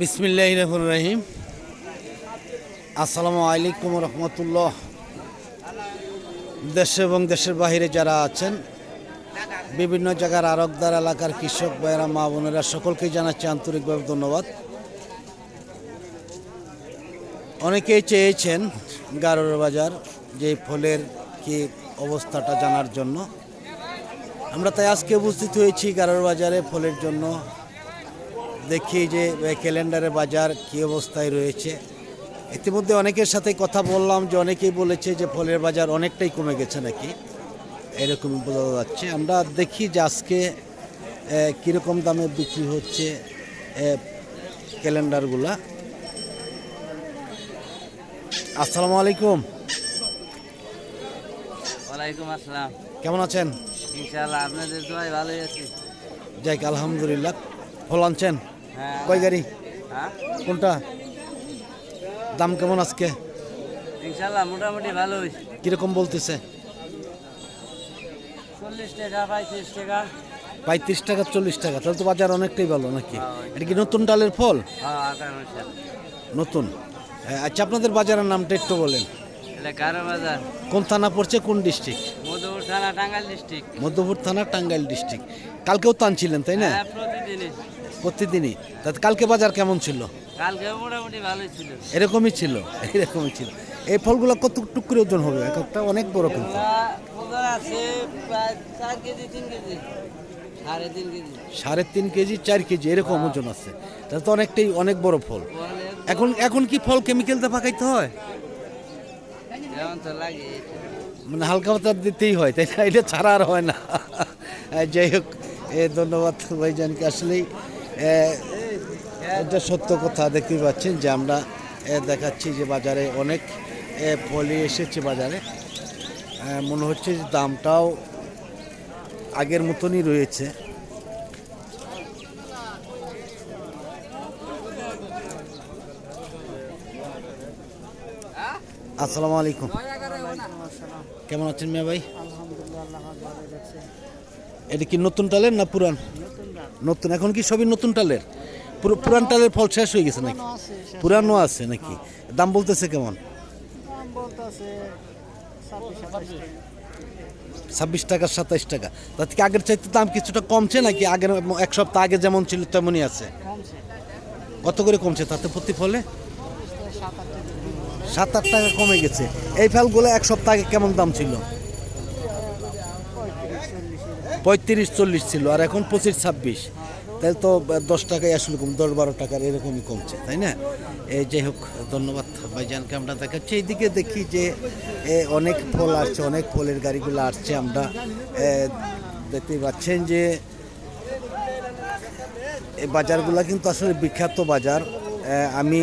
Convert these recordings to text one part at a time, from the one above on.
বিসমিল্লাহ রহমান রহিম। আসসালামু আলাইকুম রহমতুল্লাহ। দেশে এবং দেশের বাহিরে যারা আছেন, বিভিন্ন জায়গার আরকদার এলাকার কৃষক ভাইয়েরা, মা বোনেরা সকলকেই জানাচ্ছি আন্তরিকভাবে ধন্যবাদ। অনেকেই চেয়েছেন গারোর বাজার, যে ফলের কি অবস্থাটা জানার জন্য। আমরা তাই আজকে উপস্থিত হয়েছি গারোর বাজারে ফলের জন্য। দেখি যে ক্যালেন্ডারে বাজার কী অবস্থায় রয়েছে। ইতিমধ্যে অনেকের সাথে কথা বললাম যে অনেকেই বলেছে যে ফলের বাজার অনেকটাই কমে গেছে নাকি? এরকম বোঝা যাচ্ছে। আমরা দেখি যে আজকে কীরকম দামে বিক্রি হচ্ছে ক্যালেন্ডারগুলা। আসসালামু আলাইকুম। ওয়ালাইকুম আসসালাম। কেমন আছেন? ইনশাআল্লাহ আপনাদের দোয়াই ভালোই আছি। যাই আলহামদুলিল্লাহ। ফল আনছেন? কয় গাড়ি? হ্যাঁ। কোনটা? দাম কেমন আজকে? ইনশাআল্লাহ মোটামুটি ভালো হয়েছে কীরকম বলতেছে? চল্লিশ টাকা পঁয়ত্রিশ টাকা। পঁয়ত্রিশ টাকা চল্লিশ টাকা। তাহলে তো বাজার অনেকটাই ভালো নাকি? এটা কি নতুন ডালের ফল? হ্যাঁ নতুন। হ্যাঁ, আচ্ছা আপনাদের বাজারের নামটা একটু বলেন। বাজার। কোন থানা পড়ছে কোন ডিস্ট্রিক্ট? মধুপুর থানা টাঙ্গাইল ডিস্ট্রিক্ট। মধ্যপুর থানা টাঙ্গাইল ডিস্ট্রিক্ট। কালকেও টানছিলেন তাই না? হ্যাঁ প্রতিদিনই। প্রতিদিনই। তা কালকে বাজার কেমন ছিল? কালকে মোটামুটি ভালোই ছিল। এরকমই ছিল? এরকমই ছিল। এই ফলগুলো কত টুক করে ওজন হবে? এক একটা অনেক বড় কিন্তু। সাড়ে তিন কেজি। চার কেজি এরকম ওজন আছে। তাহলে তো অনেকটাই অনেক বড় ফল। এখন এখন কি ফল কেমিক্যালতে পাকাইতে হয়? মানে হালকা পাতা দিতেই হয় তাই না? এটা ছাড়া আর হয় না। যাই হোক এ, ধন্যবাদ ভাইজানকে। আসলেই এটা সত্য কথা দেখতেই পাচ্ছেন যে আমরা এ, দেখাচ্ছি যে বাজারে অনেক এ, ফলই এসেছে বাজারে। মনে হচ্ছে যে দামটাও আগের মতনই রয়েছে। আসসালামু আলাইকুম। কেমন আছেন মিয়া ভাই? এটা কি নতুন টালের না পুরান? নতুন এখন কি সবই নতুন টালের? পুরো পুরান টালের ফল শেষ হয়ে গেছে নাকি? পুরানো আছে নাকি? দাম বলতেছে কেমন? ছাব্বিশ টাকা। সাতাইশ টাকা। তার কি আগের চাইতে দাম কিছুটা কমছে নাকি? আগের এক সপ্তাহ আগে যেমন ছিল তেমনই আছে। কত করে কমছে তাতে প্রতি ফলে? সাত আট টাকা কমে গেছে। এই ফলগুলো এক সপ্তাহ আগে কেমন দাম ছিল? পঁয়ত্রিশ চল্লিশ ছিল আর এখন পঁচিশ ছাব্বিশ। তাহলে তো দশ টাকায় আসলে কম দশ বারো টাকার এরকমই কমছে তাই না? এই যাই হোক ধন্যবাদ ভাইজানকে আমরা দেখাচ্ছি। এইদিকে দেখি যে অনেক ফল আসছে অনেক ফলের গাড়িগুলো আসছে আমরা এ, দেখতেই পাচ্ছেন যে এই বাজারগুলো কিন্তু আসলে বিখ্যাত বাজার। আমি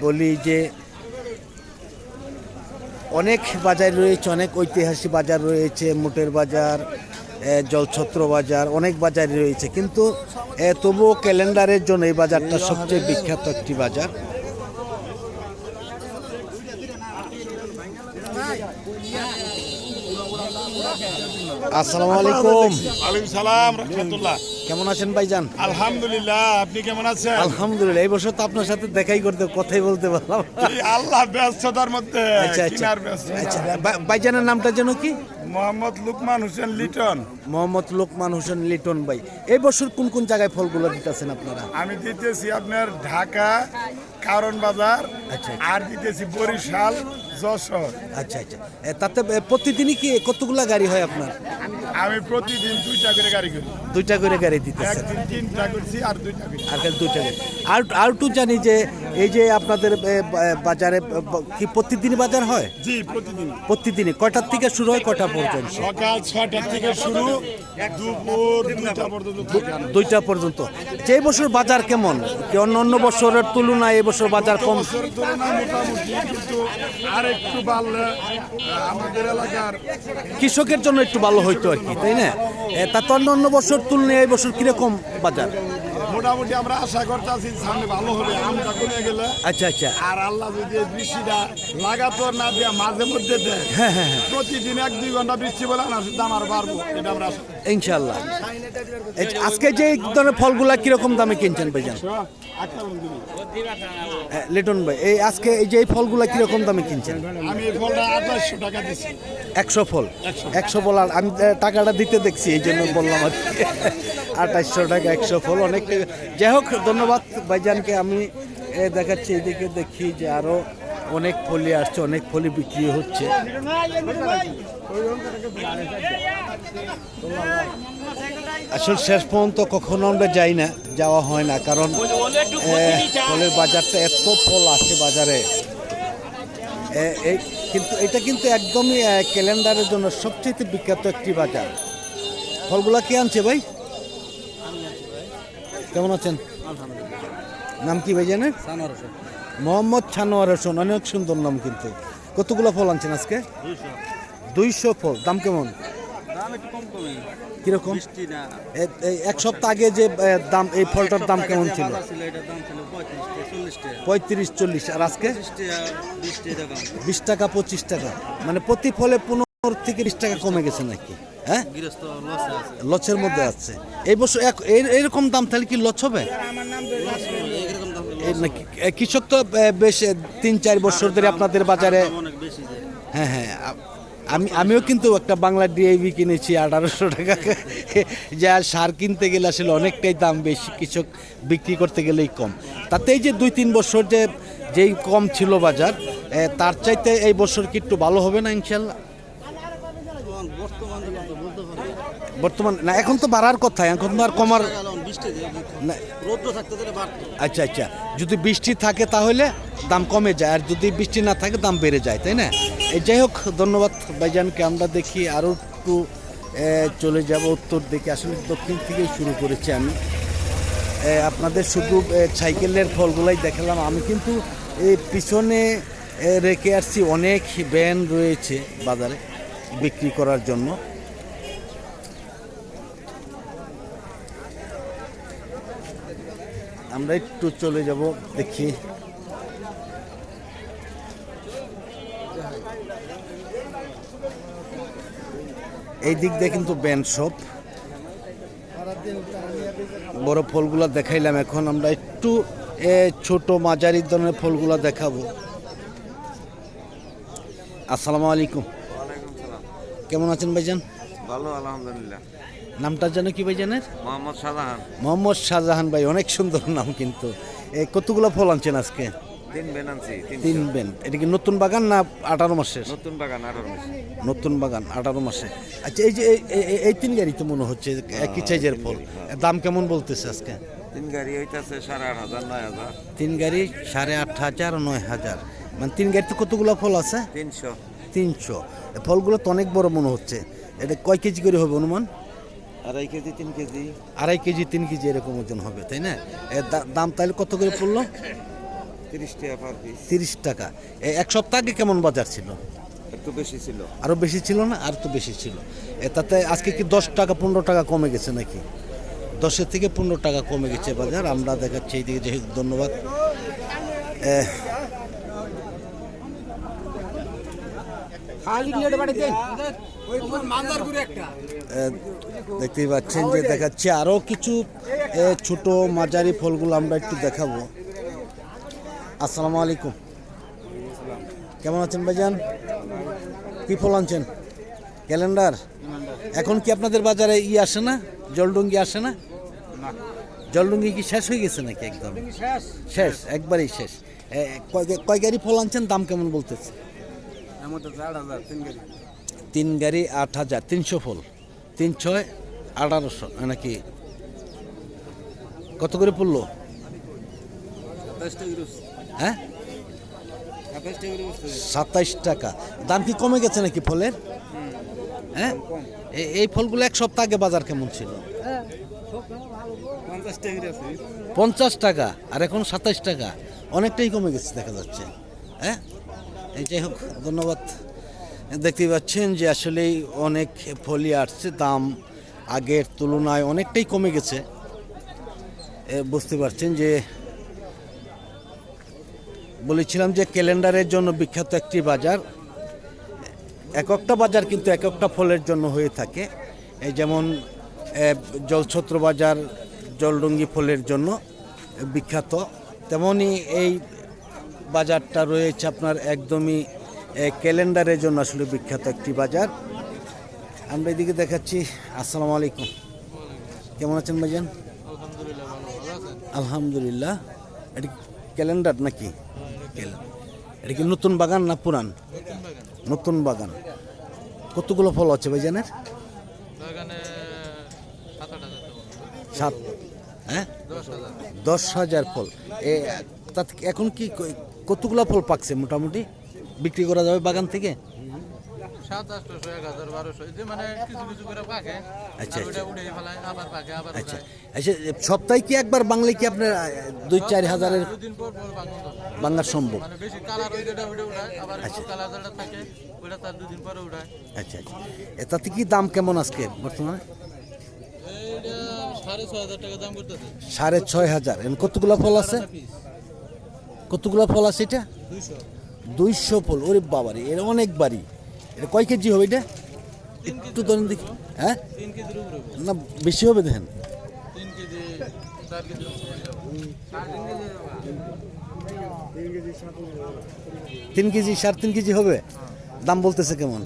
বলি যে অনেক বাজার রয়েছে অনেক ঐতিহাসিক বাজার রয়েছে মোটের বাজার জলছত্র বাজার অনেক বাজারই রয়েছে। কিন্তু তবুও ক্যালেন্ডারের জন্য এই বাজারটা সবচেয়ে বিখ্যাত একটি বাজার। আসসালামু আলাইকুম। ওয়ালাইকুম সালাম, রহমতুল্লাহ। কেমন আছেন ভাইজান? আলহামদুলিল্লাহ আপনি কেমন আছেন? আলহামদুলিল্লাহ এই বছর তো আপনার সাথে দেখাই করতে কথাই বলতে পারলাম আল্লাহ ব্যস্ততার মধ্যে আচ্ছা আচ্ছা। আচ্ছা ভাইজানের নামটা যেন কি? মোহাম্মদ লুকমান হোসেন লিটন। মোহাম্মদ লোকমান হোসেন লিটন ভাই এই বছর কোন কোন জায়গায় ফলগুলো দিতেছেন আপনারা? আমি দিতেছি আপনার ঢাকা কারণ বাজার আচ্ছা। আর দিতেছি বরিশাল যশোর। আচ্ছা আচ্ছা। এ, তাতে এ, প্রতিদিনই কি কতগুলা গাড়ি হয় আপনার? আমি প্রতিদিন দুইটা করে গাড়ি করি। দুইটা করে গাড়ি দিতেছেন। একদিন তিনটা করছি আর দুইটা করি। আর দুইটা গাড়ি আর আর টু জানি যে এই যে আপনাদের বাজারে কি প্রতিদিনই বাজার হয়? জি প্রতিদিন। প্রতিদিনই। কয়টার থেকে শুরু হয় কয়টা পর্যন্ত? সকাল ছয়টা থেকে শুরু দুপুর দুইটা পর্যন্ত। দুইটা পর্যন্ত। যে বছর বাজার কেমন? কি অন্য অন্য বছরের তুলনায় এবছর বাজার কম? মোটামুটি কিন্তু আর একটু বাড়লে আমাদের এলাকার কৃষকের জন্য একটু ভালো হইতো আর কি তাই না? তা তো অন্য অন্য বছর তুলনায় এই বছর কীরকম বাজার? মোটামুটি আমরা আশা করতেছি সামনে ভালো হবে আমটা কমে গেলে। আচ্ছা আচ্ছা। আর আল্লাহ যদি এই বৃষ্টিটা লাগাতার না দিয়ে মাঝে মধ্যে দেয় হ্যাঁ হ্যাঁ হ্যাঁ। প্রতিদিন এক দুই ঘণ্টা বৃষ্টি বলে না দাম আর বাড়বো এটা আমরা ইনশাল্লাহ আজকে যে ধরনের ফলগুলা কীরকম দামে কিনছেন ভাইজান? লিটন ভাই এই আজকে এই যে এই ফলগুলো কীরকম দামে কিনছেন? আমি এই ফলটা আঠাশশো টাকা দিচ্ছি একশো ফল? একশো। ফল আর আমি টাকাটা দিতে দেখছি এই জন্য বললাম আর কি। আঠাশশো টাকা একশো ফল অনেক যাই হোক ধন্যবাদ ভাইজানকে। আমি এ, দেখাচ্ছি এদিকে দেখি যে আরও অনেক ফলি আসছে অনেক ফলি বিক্রি হচ্ছে। আসলে শেষ পর্যন্ত কখনো আমরা যাই না যাওয়া হয় না কারণ ফলের বাজারটা এত ফল আসে বাজারে। এই কিন্তু এটা কিন্তু একদমই ক্যালেন্ডারের জন্য সবচেয়ে বিখ্যাত একটি বাজার। ফলগুলা কে আনছে ভাই? কেমন আছেন? নাম কি ভাই জানেন মোহাম্মদ ছানোয়ার হোসেন অনেক সুন্দর নাম কিন্তু। কতগুলো ফল আনছেন আজকে? দুইশো ফল। দাম কেমন? কীরকম? এক সপ্তাহ আগে যে দাম এই ফলটার দাম কেমন ছিল? পঁয়ত্রিশ চল্লিশ। আর আজকে? বিশ টাকা পঁচিশ টাকা। মানে প্রতি ফলে পনেরো থেকে বিশ টাকা কমে গেছে নাকি? হ্যাঁ? লচের মধ্যে আছে। এই বছর এইরকম দাম তাহলে কি লচ হবে এরকম দাম এই নাকি এ, কৃষক তো বেশ তিন চার বছর ধরে আপনাদের বাজারে হ্যাঁ হ্যাঁ আমি আমিও কিন্তু একটা বাংলা ডিআইভি কিনেছি আঠারোশো টাকা। যা সার কিনতে গেলে আসলে অনেকটাই দাম বেশি কৃষক বিক্রি করতে গেলেই কম। তাতে এই যে দুই তিন বছর যে যেই কম ছিল বাজার তার চাইতে এই বছর কি একটু ভালো হবে না ইনশাল্লাহ? বর্তমান না এখন তো বাড়ার কথা এখন তো আর কমার আচ্ছা আচ্ছা। যদি বৃষ্টি থাকে তাহলে দাম কমে যায় আর যদি বৃষ্টি না থাকে দাম বেড়ে যায় তাই না? এই যাই হোক ধন্যবাদ ভাইজানকে। আমরা দেখি আরও একটু চলে যাব উত্তর দিকে। আসলে দক্ষিণ থেকেই শুরু করেছি আমি। আপনাদের শুধু সাইকেলের ফলগুলাই দেখালাম। আমি কিন্তু এই পিছনে রেখে আসছি অনেক ব্যান রয়েছে বাজারে বিক্রি করার জন্য। আমরা একটু চলে যাব দেখি। এই দিক দিয়ে কিন্তু ব্যান্ড শপ। বড় ফলগুলা দেখাইলাম এখন আমরা একটু এ, ছোট মাঝারি ধরনের ফলগুলা দেখাবো। আসসালামু আলাইকুম। কেমন আছেন ভাইজান? ভালো আলহামদুলিল্লাহ। নামটা যেন কি ভাইজানের মোহাম্মদ শাহজাহান। মোহাম্মদ শাহজাহান ভাই অনেক সুন্দর নাম কিন্তু। কতগুলো ফল আনছেন আজকে? তিন বেনান্সি তিন তিন বেন। এটা কি নতুন বাগান না আঠারো মাসের? নতুন বাগান আঠারো মাসে। নতুন বাগান আঠারো মাসে। আচ্ছা এই যে এই- তিন গাড়ি তো মনে হচ্ছে একই সাইজের ফল। দাম কেমন বলতেছে আজকে? তিন গাড়ি হইতাছে সাড়ে আট হাজার নয় হাজার। তিন গাড়ি সাড়ে আট হাজার নয় হাজার। মানে তিন গাড়িতে কতগুলো ফল আছে? তিনশো। তিনশো। ফলগুলো তো অনেক বড় মনে হচ্ছে। এটা কয় কেজি করে হবে অনুমান? আড়াই কেজি তিন কেজি। আড়াই কেজি তিন কেজি এরকম ওজন হবে তাই না? এর দাম তাহলে কত করে পড়ল? তিরিশ টাকা পার পিস তিরিশ টাকা। এক সপ্তাহ আগে কেমন বাজার ছিল? একটু বেশি ছিল। আরও বেশি ছিল না? আর তো বেশি ছিল। তাতে আজকে কি দশ টাকা পনেরো টাকা কমে গেছে নাকি? দশের থেকে পনেরো টাকা কমে গেছে বাজার। আমরা দেখাচ্ছি এইদিকে যে ধন্যবাদ এ, এ, দেখতেই পাচ্ছেন যে দেখাচ্ছে আরও কিছু ছোট মাঝারি ফলগুলো আমরা একটু দেখাবো। আসসালামু আলাইকুম। কেমন আছেন ভাইজান? কি ফল আনছেন? ক্যালেন্ডার? এখন কি আপনাদের বাজারে ই আসে না? জলডুঙ্গি আসে না? জলডুঙ্গি কি শেষ হয়ে গেছে নাকি একদম? শেষ। একবারেই শেষ। কয় গাড়ি ফল আনছেন? দাম কেমন বলতেছে এমন তো চার হাজার তিন গাড়ি, আট হাজার, তিনশো ফল। তিন ছয়, আঠারোশো, নাকি? কত করে পড়ল? হ্যাঁ? সাতাইশ টাকা। দাম কি কমে গেছে নাকি ফলের? হ্যাঁ? এই ফলগুলো এক সপ্তাহ আগে বাজার কেমন ছিল? পঞ্চাশ টাকা, আর এখন সাতাইশ টাকা। অনেকটাই কমে গেছে, দেখা যাচ্ছে। হ্যাঁ? যাই হোক, ধন্যবাদ। দেখতেই পাচ্ছেন যে আসলেই অনেক ফলি আসছে, দাম আগের তুলনায় অনেকটাই কমে গেছে। বুঝতে পারছেন যে বলেছিলাম যে ক্যালেন্ডারের জন্য বিখ্যাত একটি বাজার। এক একটা বাজার কিন্তু এক একটা ফলের জন্য হয়ে থাকে। এই যেমন জলছত্র বাজার জলডুঙ্গি ফলের জন্য বিখ্যাত। তেমনই এই বাজারটা রয়েছে আপনার একদমই ক্যালেন্ডারের জন্য আসলে বিখ্যাত একটি বাজার। আমরা এদিকে দেখাচ্ছি, আসসালামু আলাইকুম। কেমন আছেন ভাইজান? আলহামদুলিল্লাহ। এটা ক্যালেন্ডার নাকি। এটা কি নতুন বাগান না পুরান? নতুন বাগান। কতগুলো ফল আছে ভাইজানের? সাত হ্যাঁ? দশ হাজার ফল। এ, তাতে এখন ক- কতগুলো ফল পাকছে মোটামুটি? বিক্রি করা যাবে বাগান থেকে? মানে আচ্ছা, আচ্ছা। আচ্ছা। আচ্ছা সপ্তাহে কি একবার বাংলায় কি আপনার দুই চার হাজারের। বাংলার সম্ভব? মানে উঠায় আচ্ছা। আচ্ছা এ তাতে কি দাম কেমন আজকে বর্তমানে? সাড়ে ছয় হাজার কতগুলো ফল আছে? কতগুলো ফল আছে এটা? দুইশো। ফল ওরে বাবারে এর অনেক বাড়ি। এটা কয় কেজি হবে এটা? একটু ধরেন দেখি। হ্যাঁ। না বেশি হবে দেখেন। তিন কেজি সাড়ে তিন কেজি হবে? দাম বলতেছে কেমন?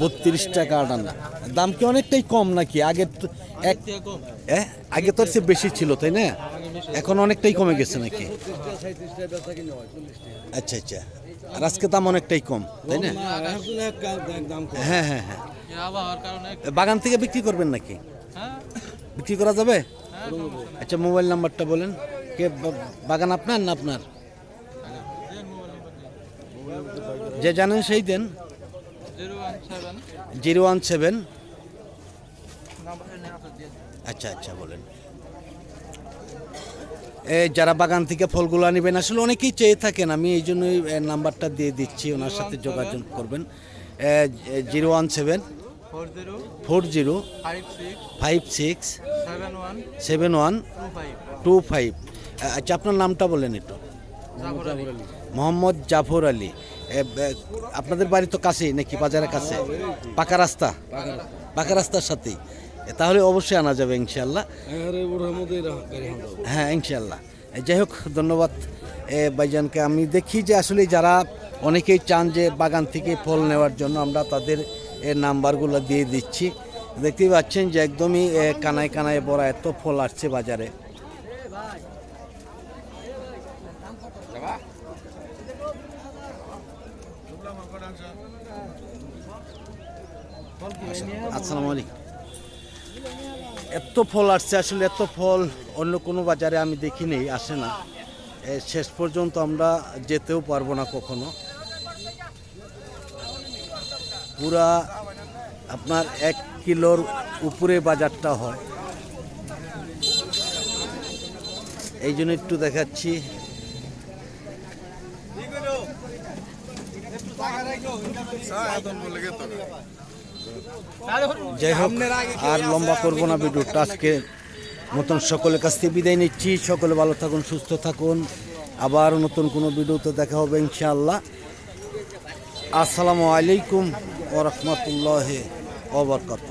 বত্রিশ টাকা আটানা দাম কি অনেকটাই কম নাকি? আগে এক আগে তো সে বেশি ছিল তাই না? এখন অনেকটাই কমে গেছে নাকি? আচ্ছা আচ্ছা। আর আজকে দাম অনেকটাই কম তাই না? হ্যাঁ হ্যাঁ হ্যাঁ। বাগান থেকে বিক্রি করবেন নাকি? হ্যাঁ। বিক্রি করা যাবে? হ্যাঁ। আচ্ছা মোবাইল নাম্বারটা বলেন। কে বাগান আপনার না আপনার দেন মোবাইল নাম্বার দিন। যে জানেন সেই দেন। Zero one seven. আচ্ছা আচ্ছা বলেন। যারা বাগান থেকে ফলগুলো নেবেন আসলে অনেকেই চেয়ে থাকেন আমি এই জন্যই নাম্বারটা দিয়ে দিচ্ছি ওনার সাথে যোগাযোগ করবেন। Zero one seven. Four zero. Five six. Seven one. Two five. আচ্ছা আপনার নামটা বলেন একটু। মোহাম্মদ জাফর আলী। আপনাদের বাড়ি তো কাছেই নাকি? বাজারের কাছে? পাকা রাস্তা? পাকা রাস্তার সাথেই তাহলে অবশ্যই আনা যাবে ইনশাল্লাহ হ্যাঁ ইনশাল্লাহ যাই হোক ধন্যবাদ। এ, ভাইজানকে আমি দেখি যে আসলে যারা অনেকেই চান যে বাগান থেকে ফল নেওয়ার জন্য আমরা তাদের নাম্বারগুলো দিয়ে দিচ্ছি। দেখতেই পাচ্ছেন যে একদমই কানায় কানায় বড় এত ফল আসছে বাজারে। আসসালামু আলাইকুম। এত ফল আসছে, আসলে এত ফল অন্য কোনো বাজারে আমি দেখিনি আসে না। শেষ পর্যন্ত আমরা যেতেও পারব না কখনো। পুরা আপনার এক কিলোর উপরে বাজারটা হয়। এই জন্য একটু দেখাচ্ছি। যাই হোক, আর লম্বা করব না ভিডিওটা। আজকে নতুন সকলের কাছ থেকে বিদায় নিচ্ছি। সকলে ভালো থাকুন, সুস্থ থাকুন। আবার নতুন কোনো ভিডিওতে দেখা হবে ইনশাআল্লাহ। আসসালামু আলাইকুম ও রহমতুল্লাহ ওবরকাত